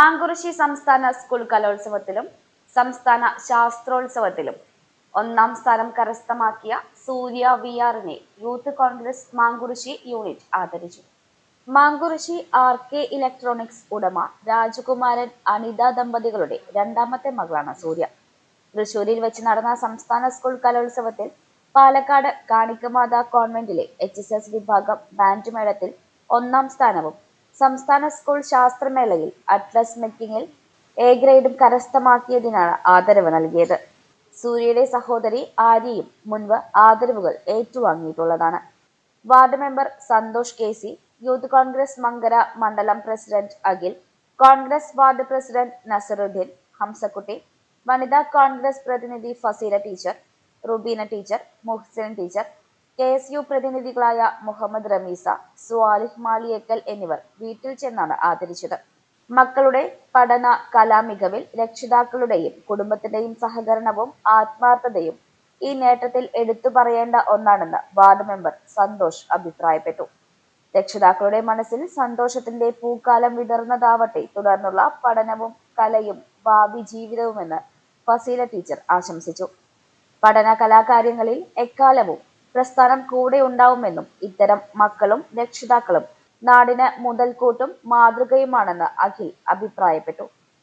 മാങ്കുറിശി സംസ്ഥാന സ്കൂൾ കലോത്സവത്തിലും സംസ്ഥാന ശാസ്ത്രോത്സവത്തിലും ഒന്നാം സ്ഥാനം കരസ്ഥമാക്കിയ സൂര്യ വി ആറിനെ യൂത്ത് കോൺഗ്രസ് മാങ്കുറിശി യൂണിറ്റ് ആദരിച്ചു. മാങ്കുറിശി ആർ കെ ഇലക്ട്രോണിക്സ് ഉടമ രാജകുമാരൻ അനിത ദമ്പതികളുടെ രണ്ടാമത്തെ മകളാണ് സൂര്യ. തൃശൂരിൽ വെച്ച് നടന്ന സംസ്ഥാന സ്കൂൾ കലോത്സവത്തിൽ പാലക്കാട് കാണിക്കമാത കോൺവെന്റിലെ എച്ച് എസ് എസ് വിഭാഗം ബാൻഡ് മേളത്തിൽ ഒന്നാം സ്ഥാനവും സംസ്ഥാന സ്കൂൾ ശാസ്ത്രമേളയിൽ അറ്റ്ലസ് മെക്കിങ്ങിൽ എ ഗ്രേഡും കരസ്ഥമാക്കിയതിനാണ് ആദരവ് നൽകിയത്. സൂര്യയുടെ സഹോദരി ആര്യയും മുൻപ് ആദരവുകൾ ഏറ്റുവാങ്ങിയിട്ടുള്ളതാണ്. Ward member Santhosh K C youth Congress Mankara മണ്ഡലം president Akhil Congress ward president Nasaruddeen Hamsakutty വനിതാ കോൺഗ്രസ് പ്രതിനിധി Faseela teacher Rubeena teacher Muhsin teacher K S U പ്രതിനിധികളായ Muhammad Ramees Swalih Maliyekkal എന്നിവർ വീട്ടിൽ ചെന്നാണ് ആദരിച്ചത്. മക്കളുടെ പഠന കലാമികവിൽ രക്ഷിതാക്കളുടെയും കുടുംബത്തിന്റെയും സഹകരണവും ആത്മാർത്ഥതയും ഈ നേട്ടത്തിൽ എടുത്തു പറയേണ്ട ഒന്നാണെന്ന് വാർഡ് മെമ്പർ സന്തോഷ് അഭിപ്രായപ്പെട്ടു. രക്ഷിതാക്കളുടെ മനസ്സിൽ സന്തോഷത്തിന്റെ പൂക്കാലം വിടർന്നതാവട്ടെ തുടർന്നുള്ള പഠനവും കലയും ഭാവി ജീവിതവുമെന്ന് ഫസീല ടീച്ചർ ആശംസിച്ചു. പഠന കലാകാര്യങ്ങളിൽ എക്കാലവും പ്രസ്ഥാനം കൂടെ ഉണ്ടാവുമെന്നും ഇത്തരം മക്കളും രക്ഷിതാക്കളും നാടിന് മുതൽക്കൂട്ടും മാതൃകയുമാണെന്ന് അഖിൽ അഭിപ്രായപ്പെട്ടു.